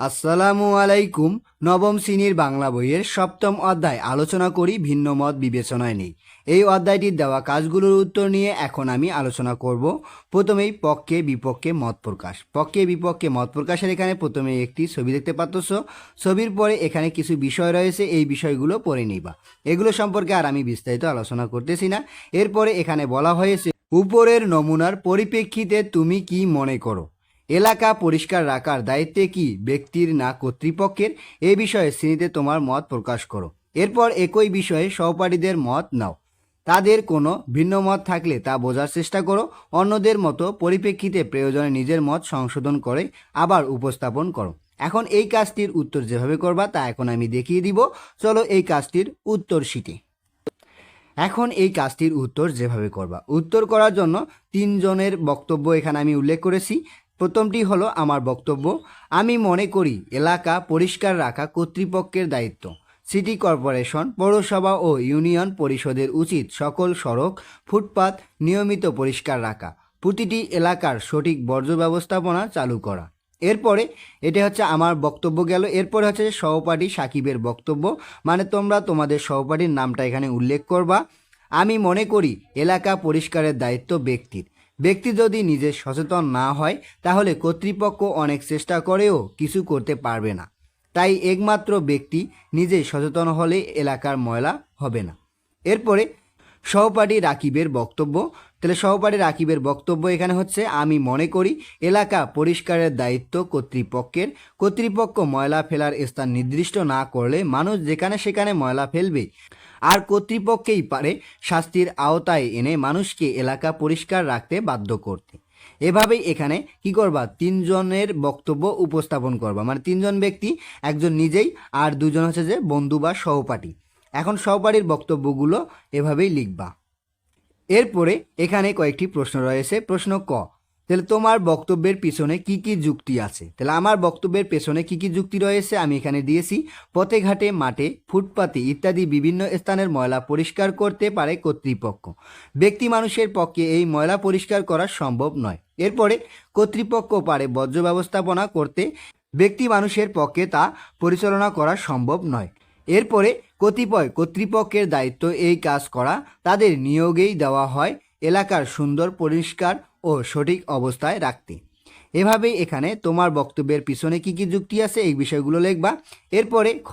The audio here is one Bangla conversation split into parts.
আসসালামু আলাইকুম, নবম শ্রেণির বাংলা বইয়ের সপ্তম অধ্যায়। আলোচনা করি, ভিন্ন মত বিবেচনায় নেই। এই অধ্যায়টির দেওয়া কাজগুলোর উত্তর নিয়ে এখন আমি আলোচনা করব। প্রথমেই পক্ষে বিপক্ষে মত প্রকাশ। পক্ষে বিপক্ষে মত প্রকাশের এখানে প্রথমে একটি ছবি দেখতে পাচ্ছ। ছবির পরে এখানে কিছু বিষয় রয়েছে, এই বিষয়গুলো পড়ে নিবা। এগুলো সম্পর্কে আর আমি বিস্তারিত আলোচনা করতেছি না। এরপরে এখানে বলা হয়েছে, উপরের নমুনার পরিপ্রেক্ষিতে তুমি কি মনে করো? এলাকা পরিষ্কার রাখার দায়িত্বে কি ব্যক্তির না কর্তৃপক্ষের? এ বিষয়ে শ্রেণীতে তোমার মত প্রকাশ করো। এরপর একই বিষয়ে সহপাঠীদের মত নাও। তাদের কোনো ভিন্ন মত থাকলে তা বোঝার চেষ্টা করো। অন্যদের মতো পরিপ্রেক্ষিতে প্রয়োজনে নিজের মত সংশোধন করে আবার উপস্থাপন করো। এখন এই কাজটির উত্তর যেভাবে করবা তা এখন আমি দেখিয়ে দিব। চলো এই কাজটির উত্তর শিটে এখন এই কাজটির উত্তর যেভাবে করবা। উত্তর করার জন্য তিনজনের বক্তব্য এখানে আমি উল্লেখ করেছি। প্রথমটি হলো আমার বক্তব্য, আমি মনে করি এলাকা পরিষ্কার রাখা কর্তৃপক্ষের দায়িত্ব। সিটি কর্পোরেশন, পৌরসভা ও ইউনিয়ন পরিষদের উচিত সকল সড়ক, ফুটপাত নিয়মিত পরিষ্কার রাখা। প্রতিটি এলাকার সঠিক বর্জ্য ব্যবস্থাপনা চালু করা। এরপরে এটা হচ্ছে আমার বক্তব্য গেল। এরপরে হচ্ছে সহপাঠী সাকিবের বক্তব্য। মানে তোমরা তোমাদের সহপাঠীর নামটা এখানে উল্লেখ করবা। আমি মনে করি এলাকা পরিষ্কারের দায়িত্ব ব্যক্তির। ব্যক্তি যদি নিজে সচেতন না হয়, তাহলে কর্তৃপক্ষ অনেক চেষ্টা করেও কিছু করতে পারবে না। তাই একমাত্র ব্যক্তি নিজে সচেতন হলে এলাকার ময়লা হবে না। এরপরে সহপাঠী রাকিবের বক্তব্য তাহলে সহপাঠী রাকিবের বক্তব্য এখানে হচ্ছে, আমি মনে করি এলাকা পরিষ্কারের দায়িত্ব কর্তৃপক্ষের। কর্তৃপক্ষ ময়লা ফেলার স্থান নির্দিষ্ট না করলে মানুষ যেখানে সেখানে ময়লা ফেলবে। আর কর্তৃপক্ষেই পারে শাস্তির আওতায় এনে মানুষকে এলাকা পরিষ্কার রাখতে বাধ্য করতে। এভাবেই এখানে কি করবা? তিনজনের বক্তব্য উপস্থাপন করবা। মানে তিনজন ব্যক্তি, একজন নিজেই আর দুজন হচ্ছে যে বন্ধু বা সহপাঠী। এখন সহপাঠীর বক্তব্যগুলো এভাবেই লিখবা। এরপরে এখানে কয়েকটি প্রশ্ন রয়েছে। প্রশ্ন ক, তাহলে তোমার বক্তব্যের পিছনে কি কি যুক্তি আছে? তাহলে আমার বক্তব্যের পেছনে কি কি যুক্তি রয়েছে আমি এখানে দিয়েছি। পথে ঘাটে, মাঠে, ফুটপাতে ইত্যাদি বিভিন্ন স্থানের ময়লা পরিষ্কার করতে পারে কর্তৃপক্ষ। ব্যক্তি মানুষের পক্ষে এই ময়লা পরিষ্কার করা সম্ভব নয়। এরপরে, কর্তৃপক্ষ পারে বর্জ্য ব্যবস্থাপনা করতে। ব্যক্তি মানুষের পক্ষে তা পরিচালনা করা সম্ভব নয়। এরপরে কতিপয় কর্তৃপক্ষের দায়িত্ব এই কাজ করা, তাদের নিয়োগেই দেওয়া হয় এলাকার সুন্দর, পরিষ্কার ও সঠিক অবস্থায় রাখতে। এভাবেই এখানে তোমার বক্তব্যের পিছনে কি কি যুক্তি আছে এই বিষয়গুলো লিখবা। এরপরে খ,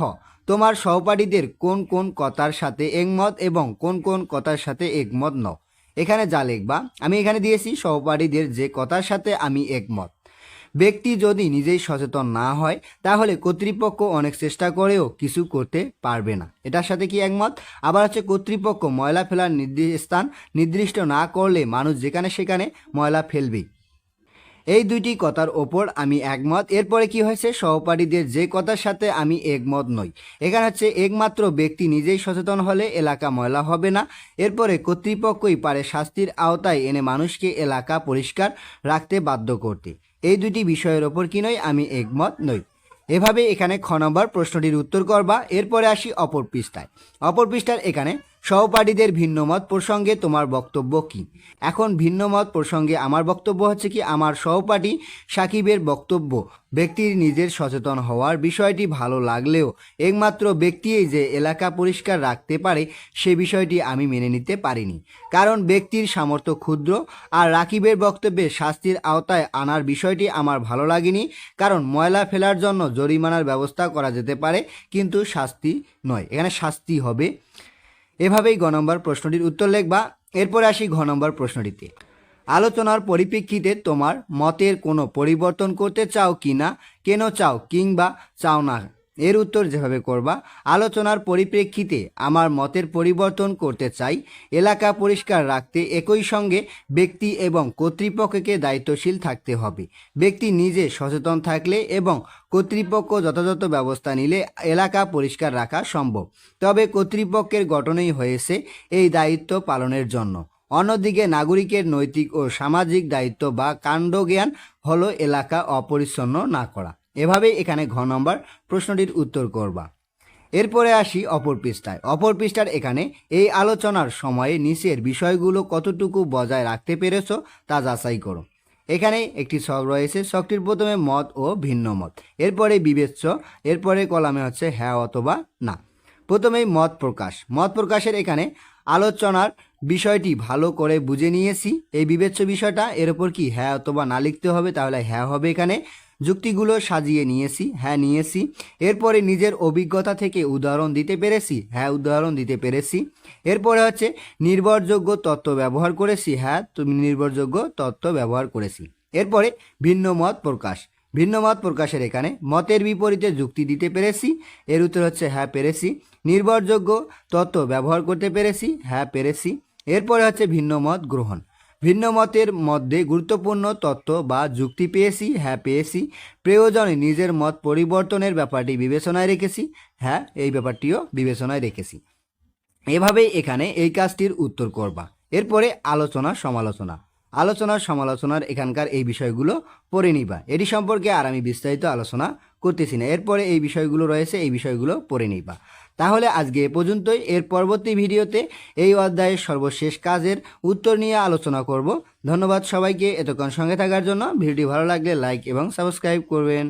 তোমার সহপাঠীদের কোন কোন কথার সাথে একমত এবং কোন কোন কথার সাথে একমত ন এখানে যা লিখবা, আমি এখানে দিয়েছি, সহপাঠীদের যে কথার সাথে আমি একমত। ব্যক্তি যদি নিজেই সচেতন না হয়, তাহলে কর্তৃপক্ষ অনেক চেষ্টা করেও কিছু করতে পারবে না। এটার সাথে কি একমত? আবার হচ্ছে কর্তৃপক্ষ ময়লা ফেলার নির্দিষ্ট স্থান নির্দিষ্ট না করলে মানুষ যেখানে সেখানে ময়লা ফেলবেই। এই দুইটি কথার ওপর আমি একমত। এরপরে কি হয়েছে? সহপাঠীদের যে কথার সাথে আমি একমত নই। এখানে হচ্ছে একমাত্র ব্যক্তি নিজেই সচেতন হলে এলাকা ময়লা হবে না। এরপরে কর্তৃপক্ষই পারে শাস্তির আওতায় এনে মানুষকে এলাকা পরিষ্কার রাখতে বাধ্য করতে। এই দুটি বিষয়ের ওপর কি নয়, আমি একমত নই। এভাবে এখানে খ নম্বর প্রশ্নটির উত্তর করবা, এরপরে আসি অপর পৃষ্ঠায়। অপর পৃষ্ঠার এখানে সহপাঠীদের ভিন্নমত প্রসঙ্গে তোমার বক্তব্য কি? এখন ভিন্নমত প্রসঙ্গে আমার বক্তব্য হচ্ছে কি, আমার সহপাঠী সাকিবের বক্তব্য, ব্যক্তির নিজের সচেতন হওয়ার বিষয়টি ভালো লাগলেও একমাত্র ব্যক্তিই যে এলাকা পরিষ্কার রাখতে পারে সে বিষয়টি আমি মেনে নিতে পারিনি। কারণ ব্যক্তির সামর্থ্য ক্ষুদ্র আর রাকিবের বক্তব্যে শাস্তির আওতায় আনার বিষয়টি আমার ভালো লাগেনি। কারণ ময়লা ফেলার জন্য জরিমানার ব্যবস্থা করা যেতে পারে, কিন্তু শাস্তি নয়। এখানে শাস্তি হবে এভাবেই গ নম্বর প্রশ্নটির উত্তর লেখবা। এরপরে আসি ঘ নম্বর প্রশ্নটিতে। আলোচনার পরিপ্রেক্ষিতে তোমার মতের কোনো পরিবর্তন করতে চাও কি না কেন চাও কিংবা চাও না? এর উত্তর যেভাবে করবা, আলোচনার পরিপ্রেক্ষিতে আমার মতের পরিবর্তন করতে চাই। এলাকা পরিষ্কার রাখতে একই সঙ্গে ব্যক্তি এবং কর্তৃপক্ষকে দায়িত্বশীল থাকতে হবে। ব্যক্তি নিজে সচেতন থাকলে এবং কর্তৃপক্ষ যথাযথ ব্যবস্থা নিলে এলাকা পরিষ্কার রাখা সম্ভব। তবে কর্তৃপক্ষের গঠনই হয়েছে এই দায়িত্ব পালনের জন্য। অন্যদিকে নাগরিকের নৈতিক ও সামাজিক দায়িত্ব বা কাণ্ডজ্ঞান হলো এলাকা অপরিচ্ছন্ন না করা। এভাবেই এখানে ঘ নম্বর প্রশ্নটির উত্তর করবা। এরপরে আসি অপর পৃষ্ঠায়। অপর পৃষ্ঠার এখানে এই আলোচনার সময়ে নিচের বিষয়গুলো কতটুকু বজায় রাখতে পেরেছ তা যাচাই করো। এখানে একটি ছক রয়েছে, ছকটির প্রথমে মত ও ভিন্ন মত। এরপরে বিবেচ্য, এরপরে কলামে হচ্ছে হ্যাঁ অথবা না। প্রথমেই মত প্রকাশ। মত প্রকাশের এখানে আলোচনার বিষয়টি ভালো করে বুঝে নিয়েছি। এই বিবেচ্য বিষয়টা, এর ওপর কি হ্যাঁ অথবা না লিখতে হবে, তাহলে হ্যাঁ হবে এখানে। যুক্তিগুলো সাজিয়ে নিয়েছি হ্যাঁ নিয়েছি। এরপরে নিজের অভিজ্ঞতা থেকে উদাহরণ দিতে পেরেছি হ্যাঁ উদাহরণ দিতে পেরেছি। এরপরে হচ্ছে নির্ভরযোগ্য তত্ত্ব ব্যবহার করেছি হ্যাঁ তুমি নির্ভরযোগ্য তত্ত্ব ব্যবহার করেছি। এরপরে ভিন্ন মত প্রকাশ, ভিন্ন মত প্রকাশের এখানে মতের বিপরীতে যুক্তি দিতে পেরেছি, এর উত্তর হচ্ছে হ্যাঁ পেরেছি। নির্ভরযোগ্য তত্ত্ব ব্যবহার করতে পেরেছি হ্যাঁ পেরেছি। এরপরে হচ্ছে ভিন্ন মত গ্রহণ ভিন্ন মতের মধ্যে গুরুত্বপূর্ণ তত্ত্ব বা যুক্তি পেয়েছি হ্যাঁ পেয়েছি। প্রয়োজনে নিজের মত পরিবর্তনের ব্যাপারটি বিবেচনায় রেখেছি হ্যাঁ এই ব্যাপারটিও বিবেচনায় রেখেছি। এভাবেই এখানে এই কাজটির উত্তর করবা। এরপরে আলোচনা, সমালোচনা। আলোচনা, সমালোচনার এখানকার এই বিষয়গুলো পড়ে নিবা। এটি সম্পর্কে আর আমি বিস্তারিত আলোচনা করতেছি না। এরপরে এই বিষয়গুলো রয়েছে, এই বিষয়গুলো পড়ে নিবা। তাহলে আজকে এ পর্যন্তই। এর পরবর্তী ভিডিওতে এই অধ্যায়ের সর্বশেষ কাজের উত্তর নিয়ে আলোচনা করব। ধন্যবাদ সবাইকে এতক্ষণ সঙ্গে থাকার জন্য। ভিডিওটি ভালো লাগলে লাইক এবং সাবস্ক্রাইব করবেন।